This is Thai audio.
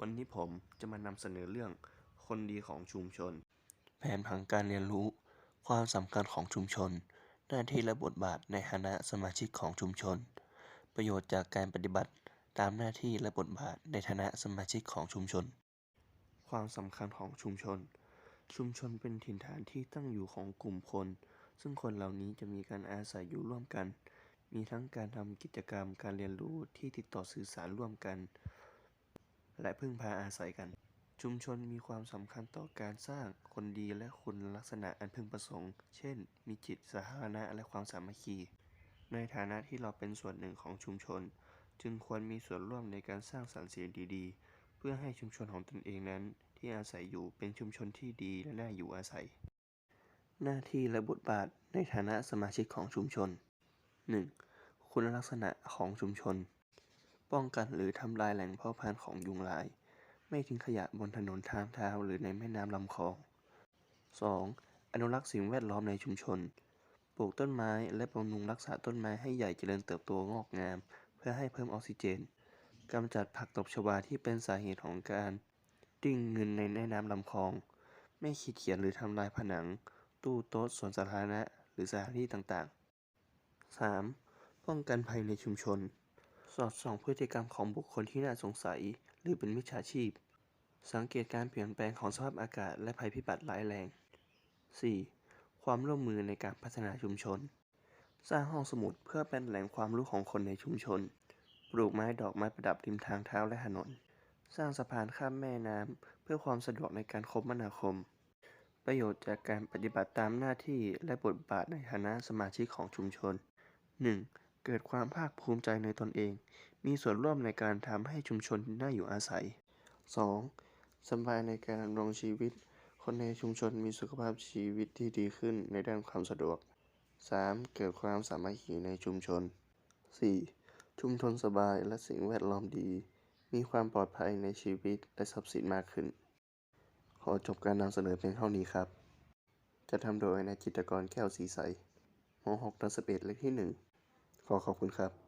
วันนี้ผมจะมานำเสนอเรื่องคนดีของชุมชน แผนผังการเรียนรู้ ความสำคัญของชุมชน หน้าที่และบทบาทในฐานะสมาชิกของชุมชน ประโยชน์จากการปฏิบัติตามหน้าที่และบทบาทในฐานะสมาชิกของชุมชน ความสำคัญของชุมชน ชุมชนเป็นถิ่นฐานที่ตั้งอยู่ของกลุ่มคน ซึ่งคนเหล่านี้จะมีการอาศัยอยู่ร่วมกัน มีทั้งการทำกิจกรรมการเรียนรู้ที่ติดต่อสื่อสารร่วมกัน และพึ่งพาอาศัยกัน ชุมชนมีความสำคัญต่อการสร้างคนดีและคุณลักษณะอันพึงประสงค์ เช่น มีจิตสาธารณะและความสามัคคี ในฐานะที่เราเป็นส่วนหนึ่งของชุมชน จึงควรมีส่วนร่วมในการสร้างสรรค์สิ่งดีๆ เพื่อให้ชุมชนของตนเองนั้น ที่อาศัยอยู่เป็นชุมชนที่ดีและน่าอยู่อาศัย หน้าที่และบทบาทในฐานะสมาชิกของชุมชน 1. คุณลักษณะของชุมชน ป้องกันหรือทำลายแหล่งเพาะพันธุ์ของยุงลาย ไม่ทิ้งขยะบนถนนทางเท้าหรือในแม่น้ำลำคลอง 2. อนุรักษ์สิ่งแวดล้อมในชุมชน ปลูกต้นไม้และบำรุงรักษาต้นไม้ให้ใหญ่เจริญเติบโตงอกงาม เพื่อให้เพิ่มออกซิเจนกำจัดผักตบชวาที่เป็นสาเหตุของการดิ้งเงินในแม่น้ำลำคลอง ไม่ขีดเขียนหรือทำลายผนัง ตู้โต๊ะสวนสาธารณะ หรือสถานที่ต่างๆ 3. ป้องกันภัยในชุมชน สอดส่องพฤติกรรมของบุคคลที่น่าสงสัย หรือเป็นมิจฉาชีพ สังเกตการเปลี่ยนแปลงของสภาพอากาศและภัยพิบัติร้ายแรง 4. ความร่วมมือในการพัฒนาชุมชน สร้างห้องสมุดเพื่อเป็นแหล่งความรู้ของคนในชุมชน ปลูกไม้ดอกไม้ประดับริมทางเท้าและถนน สร้างสะพานข้ามแม่น้ำเพื่อความสะดวกในการคมนาคม ประโยชน์จากการปฏิบัติตามหน้าที่และบทบาทในฐานะสมาชิกของชุมชน 1. เกิดความภาคภูมิใจในตนเอง มีส่วนร่วมในการทำให้ชุมชนน่าอยู่อาศัย 2. สบายในการดำรงชีวิต คนในชุมชนมีสุขภาพชีวิตที่ดีขึ้นในด้านความสะดวก 3. เกิดความสามัคคีในชุมชน 4. ชุมชนสบายและสิ่งแวดล้อมดี มีความปลอดภัยในชีวิตและทรัพย์สินมากขึ้น ขอจบการนำเสนอเพียงเท่านี้ครับ จะทำโดยนายจิตรกรแก้วสีใสม6ทับ11เลขที่ 1 ขอขอบคุณครับ